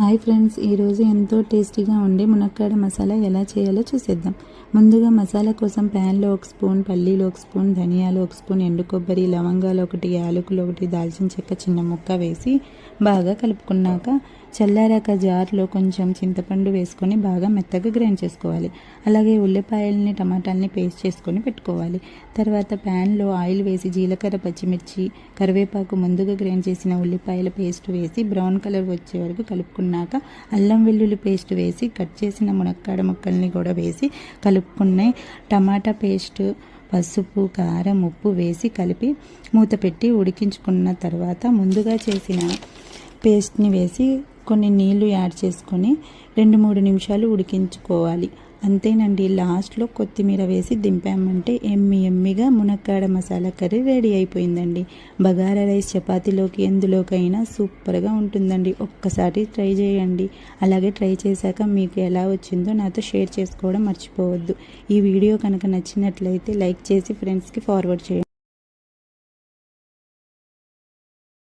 Hi friends ఈరోజు ఎంతో టేస్టీగా ఉండే మునక్కాడ మసాలా ఎలా చేయాలో చూసేద్దాం. ముందుగా మసాలా కోసం ప్యాన్లో ఒక స్పూన్ పల్లీలు ఒక స్పూన్ ధనియాలు ఒక స్పూన్ ఎండు కొబ్బరి లవంగాలు ఒకటి యాలకులు ఒకటి దాల్చిన చెక్క చిన్న ముక్క వేసి బాగా కలుపుకున్నాక చల్లారాక జార్లో కొంచెం చింతపండు వేసుకొని బాగా మెత్తగా గ్రైండ్ చేసుకోవాలి. అలాగే ఉల్లిపాయలని టమాటాలని పేస్ట్ చేసుకొని పెట్టుకోవాలి. తర్వాత ప్యాన్లో ఆయిల్ వేసి జీలకర్ర పచ్చిమిర్చి కరివేపాకు ముందుగా గ్రైండ్ చేసిన ఉల్లిపాయల పేస్ట్ వేసి బ్రౌన్ కలర్ వచ్చే వరకు కలుపుకున్నాక అల్లం వెల్లుల్లి పేస్ట్ వేసి కట్ చేసిన మునక్కాడ ముక్కల్ని కూడా వేసి కలుపుకున్నాయి టమాటా పేస్ట్ పసుపు కారం ఉప్పు వేసి కలిపి మూత పెట్టి ఉడికించుకున్న తర్వాత ముందుగా చేసిన పేస్ట్ని వేసి కొన్ని నీళ్ళు యాడ్ చేసుకొని రెండు మూడు నిమిషాలు ఉడికించుకోవాలి. అంతేనండి లాస్ట్లో కొత్తిమీర వేసి దింపామంటే ఎమ్మి ఎమ్మిగా మునక్కాడ మసాలా కర్రీ రెడీ అయిపోయిందండి. బగారా రైస్ చపాతీలోకి ఎందులోకైనా సూపర్గా ఉంటుందండి. ఒక్కసారి ట్రై చేయండి. అలాగే ట్రై చేశాక మీకు ఎలా వచ్చిందో నాతో షేర్ చేసుకోవడం మర్చిపోవద్దు. ఈ వీడియో కనుక నచ్చినట్లయితే లైక్ చేసి ఫ్రెండ్స్కి ఫార్వర్డ్ చేయండి.